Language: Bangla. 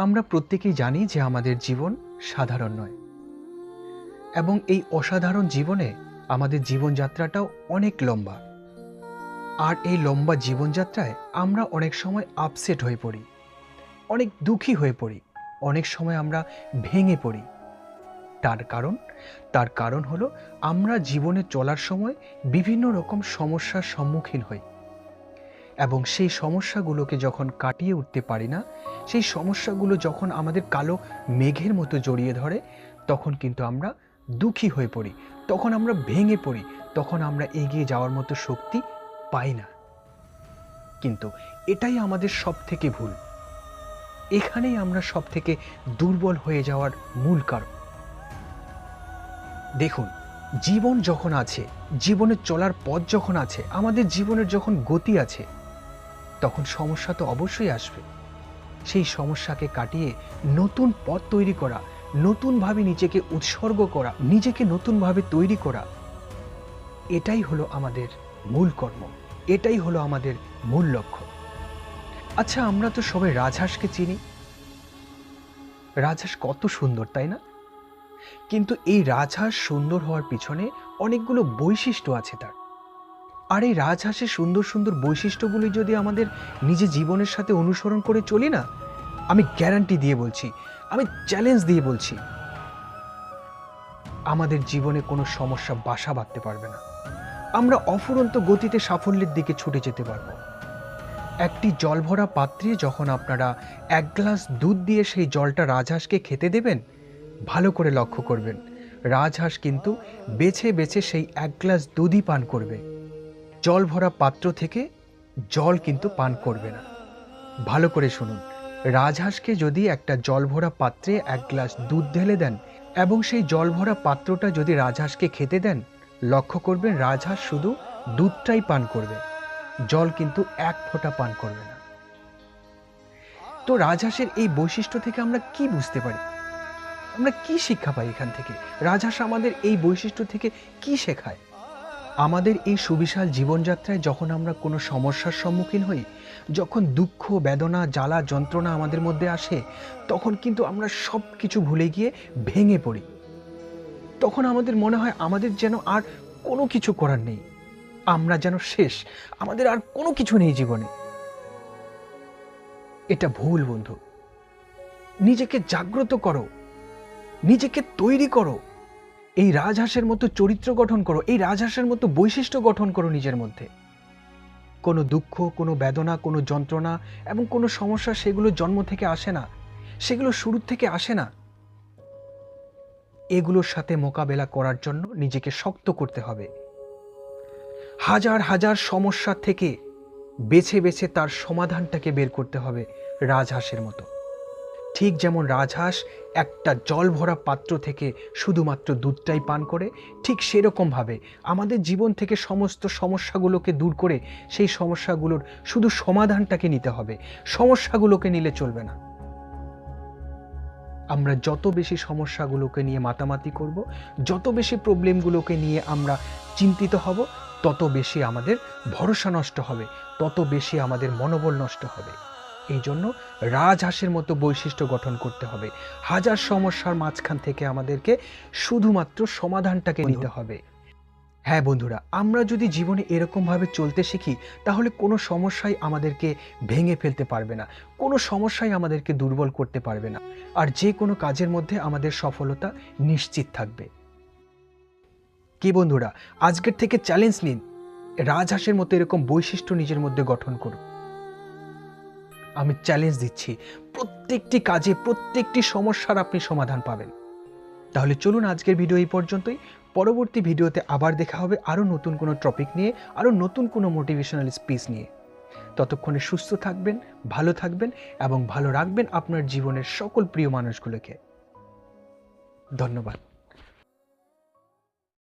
আমরা প্রত্যেকেই জানি যে আমাদের জীবন সাধারণ নয়। এবং এই অসাধারণ জীবনে আমাদের জীবনযাত্রাটাও অনেক লম্বা। আর এই লম্বা জীবনযাত্রায় আমরা অনেক সময় আপসেট হয়ে পড়ি, অনেক দুঃখী হয়ে পড়ি, অনেক সময় আমরা ভেঙে পড়ি। তার কারণ তার কারণ হলো আমরা জীবনে চলার সময় বিভিন্ন রকম সমস্যার সম্মুখীন হই। এবং সেই সমস্যাগুলোকে যখন কাটিয়ে উঠতে পারি না, সেই সমস্যাগুলো যখন আমাদের কালো মেঘের মতো জড়িয়ে ধরে, তখন কিন্তু আমরা দুঃখী হয়ে পড়ি, তখন আমরা ভেঙে পড়ি, তখন আমরা এগিয়ে যাওয়ার মতো শক্তি পাই না। কিন্তু এটাই আমাদের সব থেকে ভুল। এখানেই আমরা সব থেকে দুর্বল হয়ে যাওয়ার মূল কারণ। দেখুন, জীবন যখন আছে, জীবনে চলার পথ যখন আছে, আমাদের জীবনের যখন গতি আছে তখন সমস্যা তো অবশ্যই আসবে। সেই সমস্যাকে কাটিয়ে নতুন পথ তৈরি করা, নতুনভাবে নিজেকে উৎসর্গ করা, নিজেকে নতুনভাবে তৈরি করা, এটাই হলো আমাদের মূল কর্ম, এটাই হলো আমাদের মূল লক্ষ্য। আচ্ছা আমরা তো সবাই রাজহাঁসকে চিনি। রাজহাঁস কত সুন্দর, তাই না? কিন্তু এই রাজহাঁস সুন্দর হওয়ার পিছনে অনেকগুলো বৈশিষ্ট্য আছে তার। আর এই রাজহাঁসের সুন্দর সুন্দর বৈশিষ্ট্যগুলি যদি আমাদের নিজের জীবনের সাথে অনুসরণ করে চলি না, আমি গ্যারান্টি দিয়ে বলছি, আমি চ্যালেঞ্জ দিয়ে বলছি, আমাদের জীবনে কোনো সমস্যা বাসা বাঁধতে পারবে না। আমরা অফুরন্ত গতিতে সাফল্যের দিকে ছুটে যেতে পারব। একটি জলভরা পাত্রে যখন আপনারা এক গ্লাস দুধ দিয়ে সেই জলটা রাজহাঁসকে খেতে দেবেন, ভালো করে লক্ষ্য করবেন, রাজহাঁস কিন্তু বেছে বেছে সেই এক গ্লাস দুধই পান করবে। জল ভরা পাত্র থেকে জল কিন্তু পান করবে না। ভালো করে শুনুন। রাজহাঁসকে যদি একটা জল ভরা পাত্রে এক গ্লাস দুধ ঢেলে দেন এবং সেই জল ভরা পাত্রটা যদি রাজহাঁসকে খেতে দেন, লক্ষ্য করবেন রাজহাঁস শুধু দুধটাই পান করবে। জল কিন্তু এক ফোঁটা পান করবে না। তো রাজহাঁসের এই বৈশিষ্ট্য থেকে আমরা কি বুঝতে পারি? আমরা কি শিক্ষা পাই এখান থেকে? রাজহাঁস আমাদের এই বৈশিষ্ট্য থেকে কি শেখায়? আমাদের এই সুবিশাল জীবনযাত্রায় যখন আমরা কোনো সমস্যার সম্মুখীন হই, যখন দুঃখ, বেদনা, জ্বালা, যন্ত্রণা আমাদের মধ্যে আসে, তখন কিন্তু আমরা সব কিছু ভুলে গিয়ে ভেঙে পড়ি। তখন আমাদের মনে হয় আমাদের যেন আর কোনো কিছু করার নেই। আমরা যেন শেষ, আমাদের আর কোনো কিছু নেই জীবনে। এটা ভুল বন্ধু। নিজেকে জাগ্রত করো। নিজেকে তৈরি করো। এই রাজহাঁসের মতো চরিত্র গঠন করো, এই রাজহাঁসের মতো বৈশিষ্ট্য গঠন করো নিজের মধ্যে। কোনো দুঃখ, কোনো বেদনা, কোনো যন্ত্রণা এবং কোনো সমস্যা সেগুলো জন্ম থেকে আসে না, সেগুলো শুরু থেকে আসে না। এগুলোর সাথে মোকাবেলা করার জন্য নিজেকে শক্ত করতে হবে। হাজার হাজার সমস্যা থেকে বেছে বেছে তার সমাধানটাকে বের করতে হবে রাজহাঁসের মতো। ঠিক যেমন রাজহাঁস একটা জল ভরা পাত্র থেকে শুধুমাত্র দুধটাই পান করে, ঠিক সেরকমভাবে আমাদের জীবন থেকে সমস্ত সমস্যাগুলোকে দূর করে সেই সমস্যাগুলোর শুধু সমাধানটাকে নিতে হবে, সমস্যাগুলোকে নিলে চলবে না। আমরা যত বেশি সমস্যাগুলোকে নিয়ে মাতামাতি করব, যত বেশি প্রবলেমগুলোকে নিয়ে আমরা চিন্তিত হব, তত বেশি আমাদের ভরসা নষ্ট হবে, তত বেশি আমাদের মনোবল নষ্ট হবে। এই জন্য রাজহাঁসের মতো বৈশিষ্ট্য গঠন করতে হবে। হাজার সমস্যার মাঝখান থেকে আমাদেরকে শুধুমাত্র সমাধানটাকে নিতে হবে। হ্যাঁ বন্ধুরা আমরা যদি জীবনে এরকমভাবে চলতে শিখি তাহলে কোনো সমস্যাই আমাদেরকে ভেঙে ফেলতে পারবে না। কোনো সমস্যাই আমাদেরকে দুর্বল করতে পারবে না। আর যে কোনো কাজের মধ্যে আমাদের সফলতা নিশ্চিত থাকবে। কি বন্ধুরা আজকের থেকে চ্যালেঞ্জ নিন। রাজহাঁসের মতো এরকম বৈশিষ্ট্য নিজের মধ্যে গঠন করুন। আমি চ্যালেঞ্জ দিচ্ছি। প্রত্যেকটি কাজে প্রত্যেকটি সমস্যার আপনি সমাধান পাবেন। তাহলে চলুন আজকের ভিডিও এই পর্যন্তই। পরবর্তী ভিডিওতে আবার দেখা হবে আরও নতুন কোনো টপিক নিয়ে, আরও নতুন কোনো মোটিভেশনাল স্পিচ নিয়ে। ততক্ষণে সুস্থ থাকবেন, ভালো থাকবেন এবং ভালো রাখবেন আপনার জীবনের সকল প্রিয় মানুষগুলোকে। ধন্যবাদ।